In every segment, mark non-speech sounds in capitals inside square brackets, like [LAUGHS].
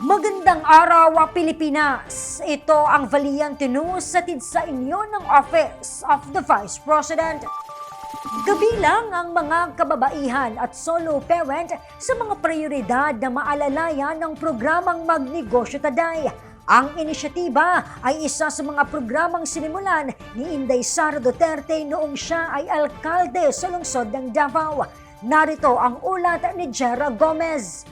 Magandang araw, Pilipinas! Ito ang Valiente News satid sa inyo ng Office of the Vice President. Kabilang ang mga kababaihan at solo parent sa mga prioridad na maalalayan ng programang Magnegosyo Taday. Ang inisyatiba ay isa sa mga programang sinimulan ni Inday Sara Duterte noong siya ay alkalde sa lungsod ng Davao. Narito ang ulat ni Jera Gomez.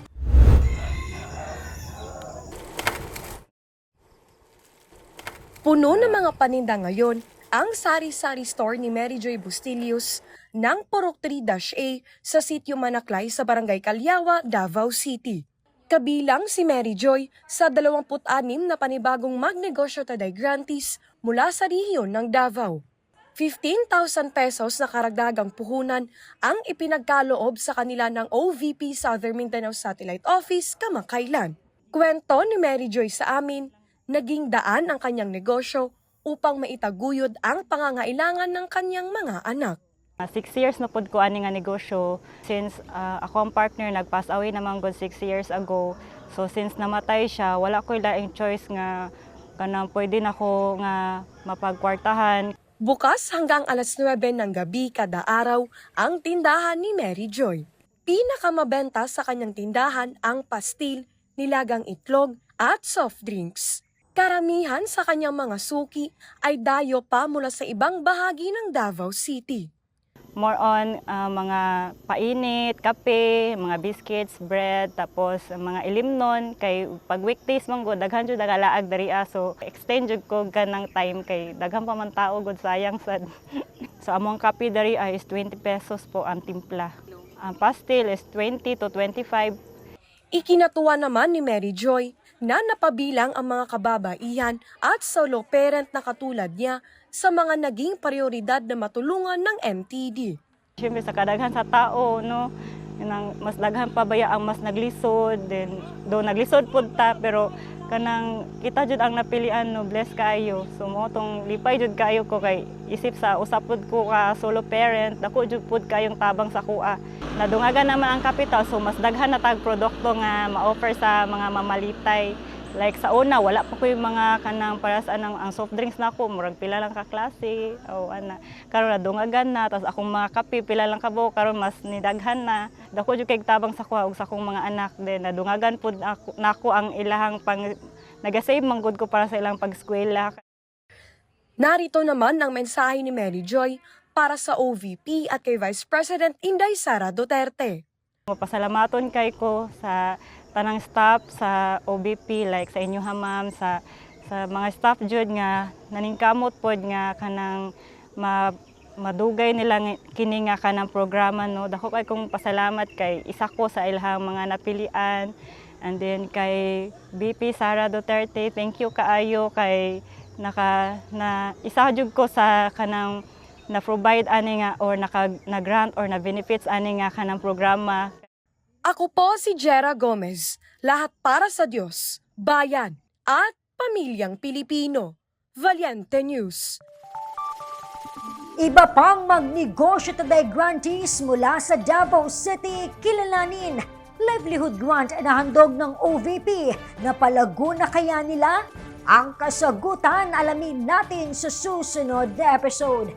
Puno ng mga paninda ngayon ang sari-sari store ni Mary Joy Bustillos ng Purok 3-A sa sitio Manaklay sa Barangay Calyawa, Davao City. Kabilang si Mary Joy sa 26 na panibagong magnegosyo taday grantees mula sa rehiyon ng Davao. 15,000 pesos na karagdagang puhunan ang ipinagkaloob sa kanila ng OVP Southern Mindanao Satellite Office kamakailan. Kwento ni Mary Joy sa amin, naging daan ang kanyang negosyo upang maitaguyod ang pangangailangan ng kanyang mga anak. Uh, Six years na pod ko ani nga negosyo since uh, ako ang partner nag-pass away naman god six years ago. So since namatay siya, wala ko laing choice nga kanang pwede na ko nga mapagkwartahan. Bukas hanggang alas 9 ng gabi kada araw ang tindahan ni Mary Joy. Pinakamabenta sa kanyang tindahan ang pastil, nilagang itlog at soft drinks. Karamihan sa kanyang mga suki ay dayo pa mula sa ibang bahagi ng Davao City. More on uh, mga painit, kape, mga biscuits, bread, tapos mga ilimnon kay pag weekdays man gud daghan jud nagalaag diri ah. so extend jud ko ganang time kay daghan pa man tao gud sayang sad. [LAUGHS] so among kape diri ah, is 20 pesos po ang timpla. Ang pastil is 20 to 25 Ikinatuwa naman ni Mary Joy na napabilang ang mga kababaihan at solo parent na katulad niya sa mga naging prioridad na matulungan ng MTD. Siyempre sa kadaghan sa tao, no, yun mas daghan pa baya ang mas naglisod, then do naglisod pud ta pero kanang kita jud ang napilian no? Bless kaayo. So mo tong lipay jud kaayo ko kay isip sa usapod ko ka solo parent dako jud pud kayong tabang sa kuha. Nadungagan naman ang kapital so mas daghan na tag produkto nga ma-offer sa mga mamalitay like sa una wala pa ko yung mga kanang para sa anang ang soft drinks na ako murag pila lang ka klase o ana. Karon nadungagan na tapos akong mga kape pila lang ka bo karon mas nidaghan na. Dako jud kay tabang sa kuha ug sa akong mga anak then nadungagan pud ako nako ang ilahang pang nagasave man gud ko para sa ilang pag-eskwela. Narito naman ang mensahe ni Mary Joy para sa OVP at kay Vice President Inday Sara Duterte. Mapasalamaton kay ko sa tanang staff sa OBP like sa inyo ma'am sa sa mga staff jud nga naningkamot pod nga kanang ma, madugay nila kini nga kanang programa no? Dako kay kong pasalamat kay isa ko sa ilahang mga napilian. And then kay BP Sara Duterte thank you kaayo kay naka na isa jud ko sa kanang na provide ani nga or naka na grant or na benefits ani nga kanang programa Ako po si Jera Gomez, lahat para sa Diyos, bayan at pamilyang Pilipino. Valiente News. Iba pang magnegosyo taday grantees mula sa Davao City kilalanin. Livelihood grant na handog ng OVP na palago na kaya nila? Ang kasagutan alamin natin sa susunod na episode.